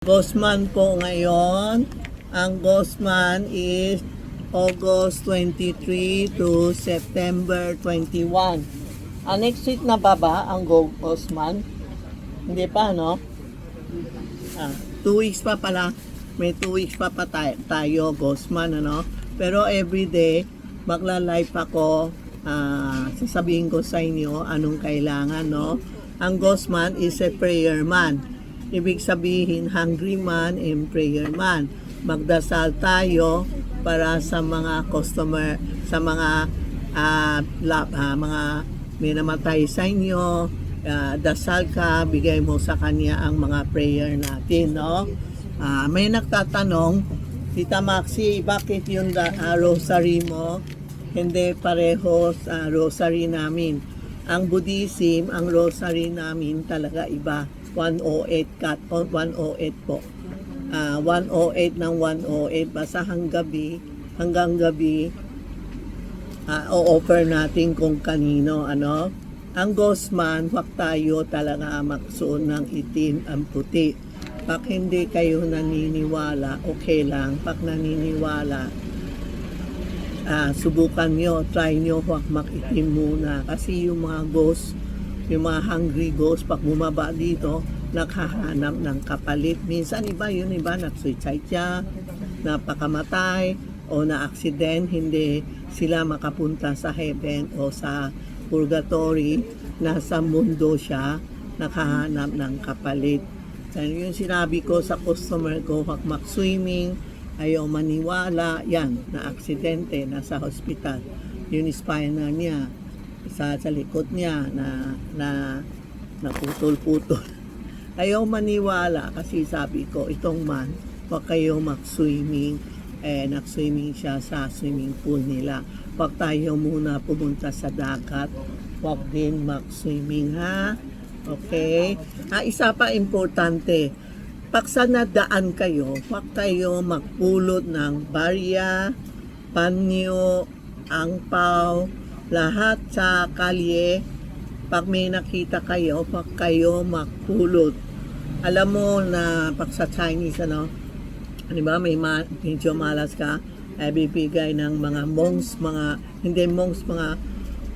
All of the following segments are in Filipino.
Gosman po ngayon. Ang Gosman is August 23 to September 21. Ah, next week na ba ba ang Gosman? Hindi pa, no? Ah, two weeks pa pala. May two weeks pa pa tayo, Gosman, ano? Pero everyday, magla-live ako. Ah, sasabihin ko sa inyo anong kailangan, no? Ang Gosman is a prayer man. Ibig sabihin, hungry man and prayer man. Magdasal tayo para sa mga customer, sa mga ah, lab, ah, mga may namatay sa inyo, ah, dasal ka, bigay mo sa kanya ang mga prayer natin, no? Ah, may nagtatanong, Tita Maxi, bakit yung da- ah, rosary mo hindi pareho sa rosary namin? Ang Buddhism, ang rosary namin talaga iba. 108 cut, 108 po. Ah, 108 ng 108 basta hanggang gabi, hanggang gabi ah, o-offer natin kung kanino ano. Ang Gosman, wag tayo talaga magsuot ng itim ang puti. Pag hindi kayo naniniwala, okay lang. Pag naniniwala, ah, subukan nyo, try nyo huwag makitim muna. Kasi yung mga ghost, yung mga hungry ghost, pag bumaba dito, naghahanap ng kapalit. Minsan iba yun, iba nagsuicide siya, napakamatay, o na-accident, hindi sila makapunta sa heaven o sa purgatory, nasa mundo siya, nakahanap ng kapalit. Kaya yung sinabi ko sa customer ko, huwag mag-swimming, ayaw maniwala, yan, na-aksidente, nasa hospital. Yung spinal niya, sa, sa likod niya, na, na, naputol-putol. Ayaw maniwala kasi sabi ko, itong man, huwag kayo mag-swimming. Eh, nag-swimming siya sa swimming pool nila. Huwag tayo muna pumunta sa dagat. Huwag din mag-swimming, ha? Okay? Ah, isa pa importante, pag sa nadaan kayo, huwag kayo magpulot ng barya, panyo, angpaw, lahat sa kalye. Pag may nakita kayo, huwag kayo magpulot. Alam mo na pag sa Chinese, ano, di ba, may ma- medyo malas ka, ay bibigay ng mga monks, mga, hindi monks, mga,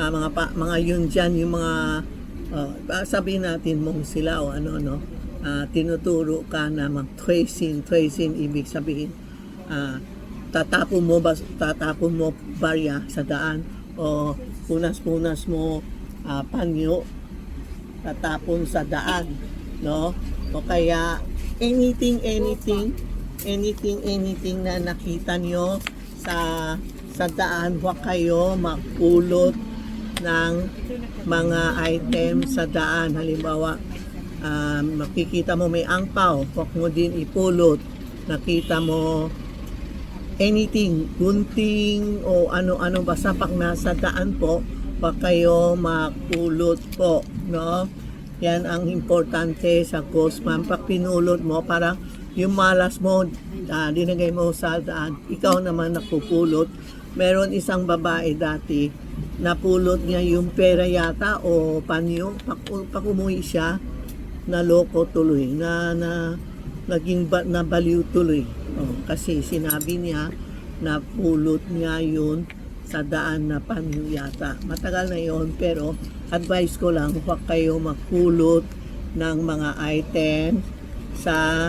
ah, mga, pa, mga yun dyan, yung mga, oh, sabihin natin monks sila o ano, no, Ah, tinuturo ka na mag-tracing, tracing, ibig sabihin, ah, tatapon mo, bas, tatapon mo barya sa daan, o punas-punas mo ah, panyo, tatapon sa daan, no? O kaya, anything, anything, anything, anything na nakita nyo sa sa daan, huwag kayo magpulot ng mga item sa daan. Halimbawa, um, makikita mo may angpaw, huwag mo din ipulot. Nakita mo anything, gunting o ano-ano basta pag nasa daan po, huwag kayo magpulot po, no? Yan ang importante sa Ghostman. Pag pinulot mo, parang yung malas mo, ah, dinagay mo sa daan, ikaw naman nakupulot. Meron isang babae dati, napulot niya yung pera yata o panyo. Pag, pag umuwi siya, naloko tuloy, na, na naging ba, nabaliw tuloy. Oh, kasi sinabi niya na pulot niya yun sa daan na panyo yata. Matagal na yon pero advice ko lang, huwag kayo magpulot ng mga item sa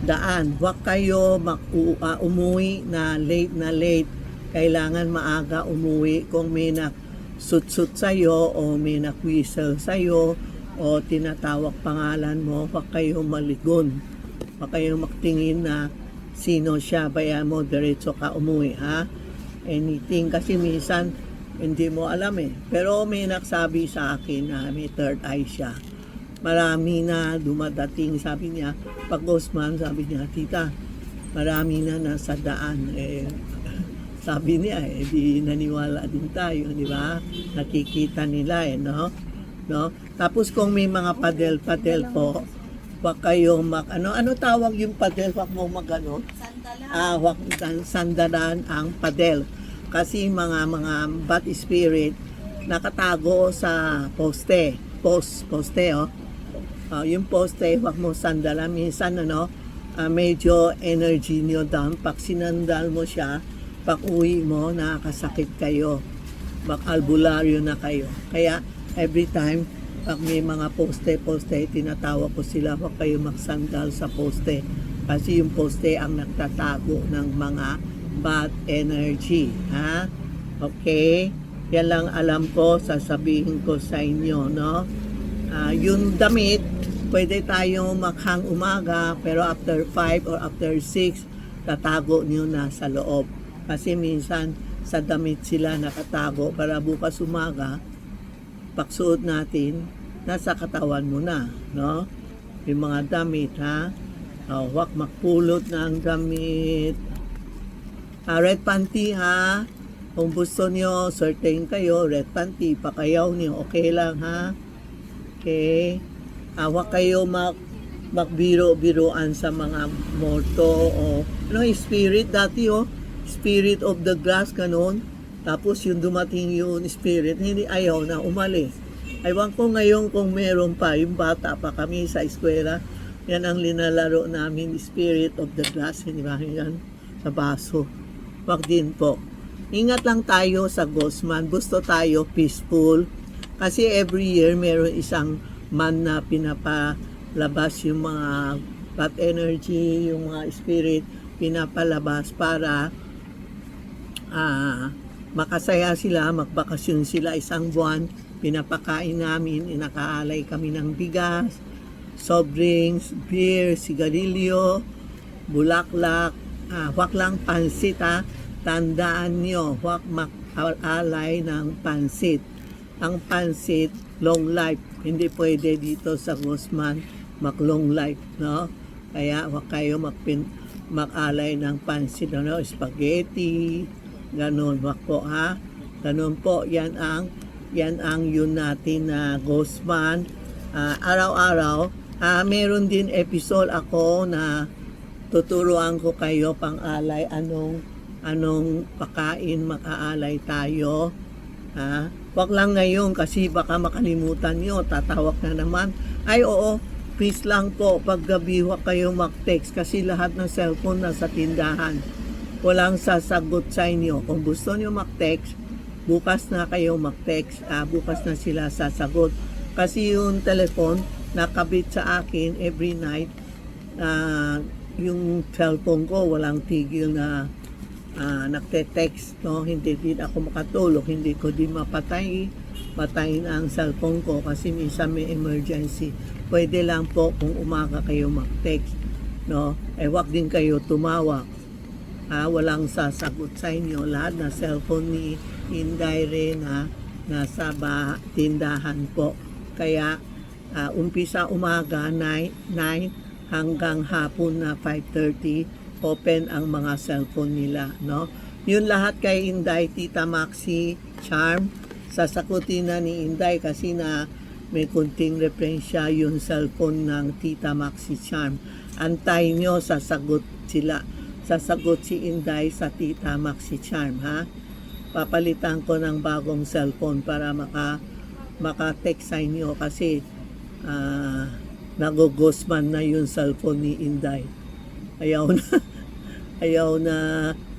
daan. Huwag kayo mag uh, umuwi na late na late. Kailangan maaga umuwi kung may nagsut-sut sa'yo o may nakwisel sa'yo o tinatawag pangalan mo, huwag kayo maligon. Huwag kayo magtingin na sino siya, baya mo diretso ka umuwi, ha? Anything, kasi minsan hindi mo alam eh. Pero may nagsabi sa akin na may third eye siya. Marami na dumadating, sabi niya, pag Osman, sabi niya, tita, marami na nasa daan. Eh, sabi niya, eh, di naniwala din tayo, di ba? Nakikita nila eh, no? no? Tapos kung may mga padel-padel po, wag kayo mag, ano, ano tawag yung padel, wag mo mag, ano? Ah, wag sandalan ang padel. Kasi mga mga bad spirit nakatago sa poste, post, poste, oh. Ah, yung poste, wag mo sandalan. Minsan, ano, ah, medyo energy nyo down. Pag sinandal mo siya, pag uwi mo, nakakasakit kayo. Bak albularyo na kayo. Kaya, every time, pag may mga poste-poste, tinatawag ko sila, wag kayo magsandal sa poste. Kasi yung poste ang nagtatago ng mga bad energy. Ha? Okay? Yan lang alam ko, sasabihin ko sa inyo, no? Ah, yung damit, pwede tayo maghang umaga, pero after 5 or after 6, tatago nyo na sa loob. Kasi minsan, sa damit sila nakatago para bukas umaga, pagsuot natin, nasa katawan mo na, no? Yung mga damit, ha? Oh, wag magpulot ng damit. Ah, red panty, ha? Kung gusto nyo, certain kayo, red panty, pakayaw nyo, okay lang, ha? Okay? Ah, wag kayo mag magbiro-biroan sa mga morto o ano, spirit dati, oh. Spirit of the grass, kanon. Tapos yung dumating yung spirit, hindi ayaw na umalis. Aywan ko ngayon kung meron pa, yung bata pa kami sa eskwela, yan ang linalaro namin, spirit of the glass, hindi ba yan? Sa baso. Wag din po. Ingat lang tayo sa Gosman. Gusto tayo peaceful. Kasi every year meron isang man na pinapalabas yung mga bad energy, yung mga spirit, pinapalabas para ah, makasaya sila, magbakasyon sila isang buwan. Pinapakain namin, inakaalay kami ng bigas, soft drinks, beer, sigarilyo, bulaklak, ah, wak lang pansit ha. Tandaan nyo, wak makalay ng pansit. Ang pansit, long life. Hindi pwede dito sa Guzman mag-long life, no? Kaya wak kayo magpin, makalay ng pansit, ano, spaghetti, ganun, wak po ha. Ganun po, yan ang yan ang yun natin na Guzman. Ah, araw-araw, ah, meron din episode ako na tuturuan ko kayo pang alay. Anong anong pakain makaalay tayo? Ha wag lang ngayon kasi baka makalimutan nyo tatawag na naman. Ay oo please lang po pag gabi huwag kayo mag-text kasi lahat ng cellphone nasa tindahan walang sasagot sa inyo. Kung gusto nyo mag-text bukas na kayo mag-text. Ah, bukas na sila sasagot. Kasi yung telephone nakabit sa akin every night. Ah, yung cellphone ko walang tigil na ah, nagte-text no? Hindi din ako makatulog. Hindi ko din mapatay. Patayin ang cellphone ko kasi minsan may emergency. Pwede lang po kung umaga kayo mag-text no? Eh wag din kayo tumawag ah, walang sasagot sa inyo. Lahat na cellphone ni Inday rin ha nasa ba, tindahan po. Kaya ah, umpisa umaga 9, 9 hanggang hapon na 5.30 open ang mga cellphone nila no? Yun lahat kay Inday Tita Maxi Charm. Sasakutin na ni Inday kasi na may kunting referensya yung cellphone ng Tita Maxi Charm. Antay nyo sasagot sila sasagot si Inday sa Tita Maxi Charm ha? Papalitan ko ng bagong cellphone para maka maka-text sa inyo kasi ah nagogosman na yung cellphone ni Inday. Ayaw na ayaw na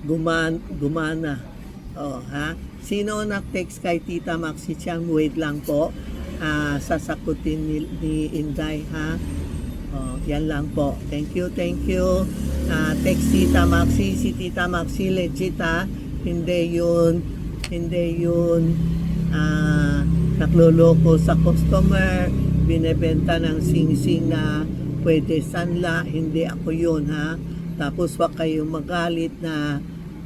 guman, gumana. Oh ha? Sino nag-text kay Tita Maxi Chang wait lang po. Ah, sasakutin ni, ni Inday ha oh, yan lang po. Thank you thank you. Ah, text Tita Maxi si Tita Maxi legit ha hindi yun hindi yun. Ah, nagloloko sa customer binebenta ng sing-sing na pwede sanla hindi ako yun ha. Tapos wag kayong magalit na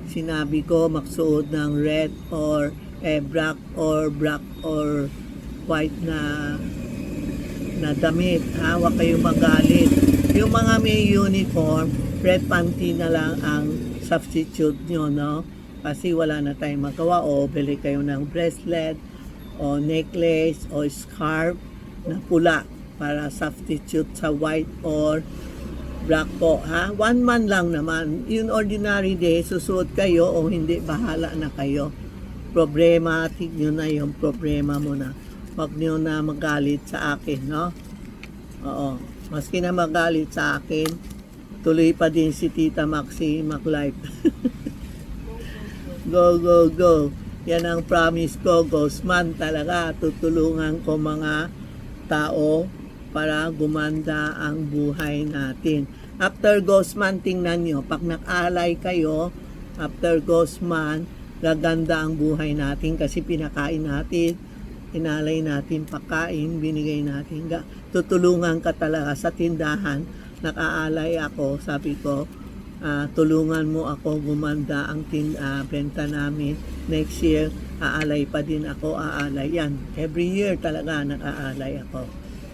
sinabi ko magsuot ng red or eh, black or black or white na na damit. Ha wag kayong magalit. Yung mga may uniform red panty na lang ang substitute nyo no? Kasi wala na tayong magawa. O bili kayo ng bracelet o necklace o scarf na pula para substitute sa white or black po ha? One man lang naman. Yun ordinary day susuot kayo o hindi bahala na kayo. Problematic nyo na yung problema mo na wag nyo na magalit sa akin no Oo. Maski na magalit sa akin, tuloy pa din si Tita Maxi MacLife. go, go, go. Yan ang promise ko, Gosman talaga. Tutulungan ko mga tao para gumanda ang buhay natin. After Gosman, tingnan nyo, pag nakalay kayo, after Gosman, gaganda ang buhay natin kasi pinakain natin, inalay natin pagkain, binigay natin. Ga- Tutulungan ka talaga sa tindahan, nakaalay ako, sabi ko, ah, tulungan mo ako gumanda ang tin, ah, benta namin. Next year, aalay pa din ako, aalay yan. Every year talaga nakaalay ako.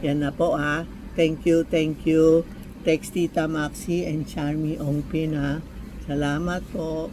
Yan na po ha. Thank you, thank you. Text Tita Maxi and Charmy Ongpin ha. Salamat po.